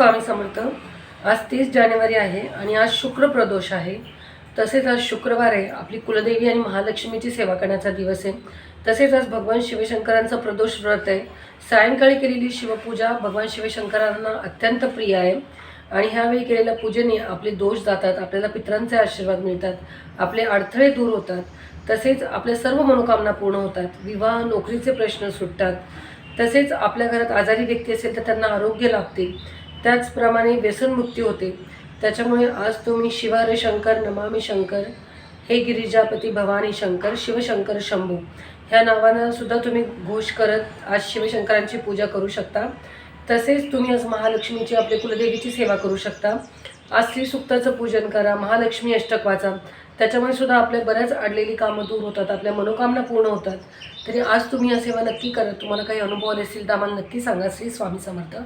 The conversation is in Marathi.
स्वामी समर्थ. आज तीस जानेवारी आहे आणि आज शुक्र प्रदोष आहे. तसेच आज शुक्रवार आहे आपली कुलदेवी आणि महालक्ष्मीची सेवा करण्याचा दिवस आहे. तसेच आज भगवान शिवशंकरांचं प्रदोष व्रत आहे. सायंकाळी केलेली शिवपूजा भगवान शिवशंकरांना अत्यंत प्रिय आहे. आणि ह्यावेळी केलेल्या पूजेने आपले दोष जातात आपल्याला पितरांचे आशीर्वाद मिळतात आपले अडथळे दूर होतात. तसेच आपल्या सर्व मनोकामना पूर्ण होतात. विवाह नोकरीचे प्रश्न सुटतात. तसेच आपल्या घरात आजारी व्यक्ती असेल तर त्यांना आरोग्य लाभते. त्याचप्रमाणे व्यसनमुक्ती होते. त्याच्यामुळे आज तुम्ही शिवारे शंकर नमामी शंकर हे गिरिजापती भवानी शंकर शिवशंकर शंभू ह्या नावानं सुद्धा तुम्ही घोष करत आज शिवशंकरांची पूजा करू शकता. तसेच तुम्ही आज महालक्ष्मीची आपल्या कुलदेवीची सेवा करू शकता. आज श्रीसुक्ताचं पूजन करा महालक्ष्मी अष्टक वाचा. त्याच्यामुळे सुद्धा आपल्या बऱ्याच अडलेली कामं दूर होतात आपल्या मनोकामना पूर्ण होतात. तरी आज तुम्ही या सेवा नक्की करा तुम्हाला काही अनुभव असतील तर आम्हाला नक्की सांगा. श्री स्वामी समर्थ.